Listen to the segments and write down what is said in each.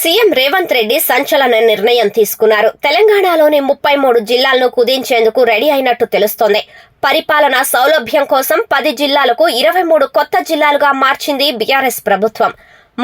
CM Revanth Reddy సంచలన నిర్ణయం తీసుకున్నారు. తెలంగాణలోని ముప్పై మూడు జిల్లాలను కుదించేందుకు రెడీ అయినట్టు తెలుస్తోంది. పరిపాలన సౌలభ్యం కోసం పది జిల్లాలకు ఇరవై మూడు కొత్త జిల్లాలుగా మార్చింది బీఆర్ఎస్ ప్రభుత్వం.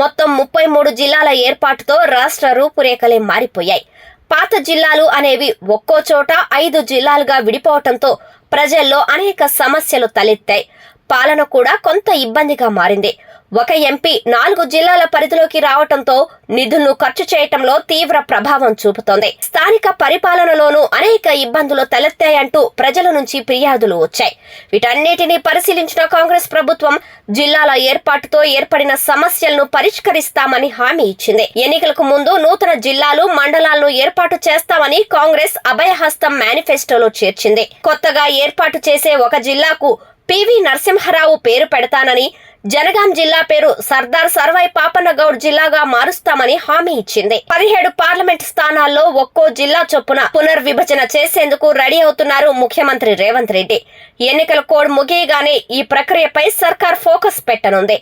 మొత్తం ముప్పై మూడు జిల్లాల ఏర్పాటుతో రాష్ట్ర రూపురేఖలే మారిపోయాయి. పాత జిల్లాలు అనేవి ఒక్కో చోట ఐదు జిల్లాలుగా విడిపోవటంతో ప్రజల్లో అనేక సమస్యలు తలెత్తాయి. పాలన కూడా కొంత ఇబ్బందిగా మారింది. ఒక ఎంపీ నాలుగు జిల్లాల పరిధిలోకి రావటంతో నిధులను ఖర్చు చేయటంలో తీవ్ర ప్రభావం చూపుతోంది. స్థానిక పరిపాలనలోనూ అనేక ఇబ్బందులు తలెత్తాయంటూ ప్రజల నుంచి ఫిర్యాదులు వచ్చాయి. వీటన్నిటినీ పరిశీలించిన కాంగ్రెస్ ప్రభుత్వం జిల్లాల ఏర్పాటుతో ఏర్పడిన సమస్యలను పరిష్కరిస్తామని హామీ ఇచ్చింది. ఎన్నికలకు ముందు నూతన జిల్లాలు మండలాలను ఏర్పాటు చేస్తామని కాంగ్రెస్ అభయహస్తం మేనిఫెస్టోలో చేర్చింది. కొత్తగా ఏర్పాటు చేసే ఒక జిల్లాకు పివి నరసింహారావు పేరు పెడతానని జనగాం జిల్లా పేరు సర్దార్ సర్వై పాపన్నగౌడ్ జిల్లాగా మారుస్తామని హామీ ఇచ్చింది. పదిహేడు పార్లమెంట్ స్థానాల్లో ఒక్కో జిల్లా చొప్పున పునర్విభజన చేసేందుకు రెడీ అవుతున్నారు ముఖ్యమంత్రి రేవంత్ రెడ్డి. ఎన్నికల కోడ్ ముగియగానే ఈ ప్రక్రియపై సర్కార్ ఫోకస్ పెట్టనుంది.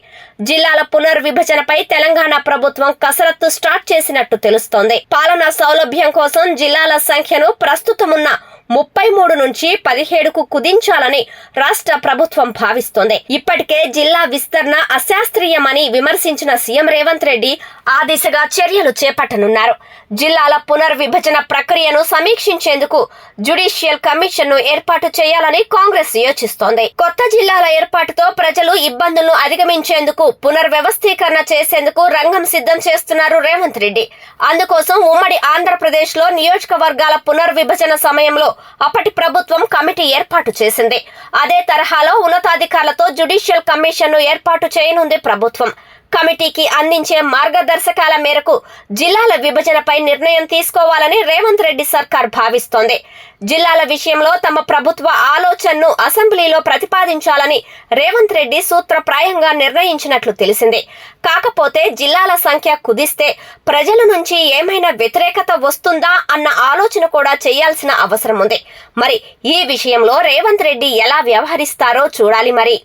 జిల్లాల పునర్విభజనపై తెలంగాణ ప్రభుత్వం కసరత్తు స్టార్ట్ చేసినట్టు తెలుస్తోంది. పాలనా సౌలభ్యం కోసం జిల్లాల సంఖ్యను ప్రస్తుతమున్న ముప్పై మూడు నుంచి పదిహేడుకు కుదించాలని రాష్ట్ర ప్రభుత్వం భావిస్తోంది. ఇప్పటికే జిల్లా విస్తరణ అశాస్త్రీయమని విమర్శించిన సీఎం రేవంత్ రెడ్డి ఆ దిశగా చర్యలు చేపట్టనున్నారు. జిల్లాల పునర్విభజన ప్రక్రియను సమీక్షించేందుకు జ్యుడిషియల్ కమిషన్ను ఏర్పాటు చేయాలని కాంగ్రెస్ యోచిస్తోంది. కొత్త జిల్లాల ఏర్పాటుతో ప్రజలు ఇబ్బందులను అధిగమించేందుకు పునర్వ్యవస్థీకరణ చేసేందుకు రంగం సిద్ధం చేస్తున్నారు రేవంత్ రెడ్డి. అందుకోసం ఉమ్మడి ఆంధ్రప్రదేశ్లో నియోజకవర్గాల పునర్విభజన సమయంలో అప్పటి ప్రభుత్వం కమిటీ ఏర్పాటు చేసింది. అదే తరహాలో ఉన్నతాధికారులతో జ్యుడిషియల్ కమిషన్ను ఏర్పాటు చేయనుంది ప్రభుత్వం. కమిటీకి అందించే మార్గదర్శకాల మేరకు జిల్లాల విభజనపై నిర్ణయం తీసుకోవాలని రేవంత్ రెడ్డి సర్కార్ భావిస్తోంది. జిల్లాల విషయంలో తమ ప్రభుత్వ ఆలోచనను అసెంబ్లీలో ప్రతిపాదించాలని రేవంత్ రెడ్డి సూత్రప్రాయంగా నిర్ణయించినట్లు తెలిసింది. కాకపోతే జిల్లాల సంఖ్య కుదిస్తే ప్రజల నుంచి ఏమైనా వ్యతిరేకత వస్తుందా అన్న ఆలోచన కూడా చేయాల్సిన అవసరం ఉంది. మరి ఈ విషయంలో రేవంత్ రెడ్డి ఎలా వ్యవహరిస్తారో చూడాలి మరి.